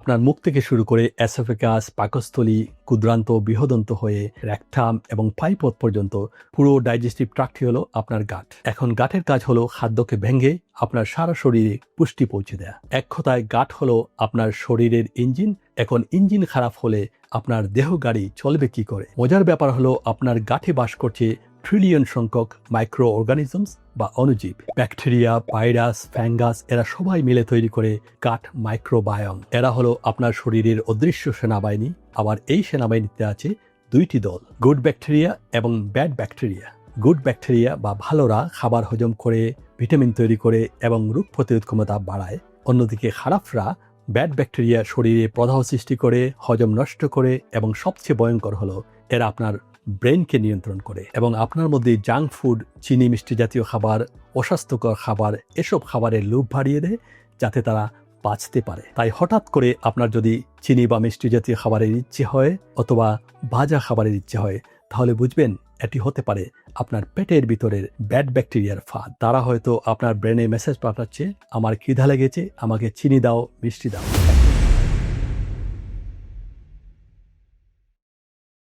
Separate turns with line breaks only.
আপনার মুখ থেকে শুরু করে অ্যাসোফেকাস, পাকস্থলী, ক্ষুদ্রান্ত, বৃহদন্ত হয়ে র্যাকটাম এবং পাইপথ পর্যন্ত পুরো ডাইজেস্টিভ ট্রাক্টই হলো আপনার গাট। এখন গাটের কাজ হলো খাদ্যকে ভেঙে আপনার সারা শরীরে পুষ্টি পৌঁছে দেয়া। এক কথায় গাট হলো আপনার শরীরের ইঞ্জিন, এখন ইঞ্জিন খারাপ হলে আপনার দেহ গাড়ি চলবে কি করে? মজার ব্যাপার হলো আপনার গাঠে বাস করছে ট্রিলিয়ন সংখ্যক মাইক্রো অর্গানিজমস বা অণুজীব ব্যাকটেরিয়া ভাইরাস ফ্যাঙ্গাস এরা সবাই মিলে তৈরি করে কাঠ মাইক্রোবায়ম এরা হলো আপনার শরীরের অদৃশ্য সেনাবাহিনী। আবার এই সেনাবাহিনীতে আছে দুইটি দল গুড ব্যাকটেরিয়া এবং ব্যাড ব্যাকটেরিয়া গুড ব্যাকটেরিয়া বা ভালোরা খাবার হজম করে ভিটামিন তৈরি করে এবং রোগ প্রতিরোধ ক্ষমতা বাড়ায়। অন্যদিকে খারাপরা ব্যাড ব্যাকটেরিয়া শরীরে প্রদাহ সৃষ্টি করে, হজম নষ্ট করে এবং সবচেয়ে ভয়ঙ্কর হলো এরা আপনার ব্রেনকে নিয়ন্ত্রণ করে এবং আপনার মধ্যে জাঙ্ক ফুড, চিনি মিষ্টি জাতীয় খাবার, অস্বাস্থ্যকর খাবার, এসব খাবারের লোভ বাড়িয়ে দেয় যাতে তারা বাঁচতে পারে। তাই হঠাৎ করে আপনার যদি চিনি বা মিষ্টি জাতীয় খাবারের ইচ্ছে হয় অথবা ভাজা খাবারের ইচ্ছে হয়, তাহলে বুঝবেন এটি হতে পারে আপনার পেটের ভিতরের ব্যাড ব্যাকটেরিয়ার ফাঁদ। তারা হয়তো আপনার ব্রেনে মেসেজ পাঠাচ্ছে, আমার খিদা লেগেছে, আমাকে চিনি দাও, মিষ্টি দাও।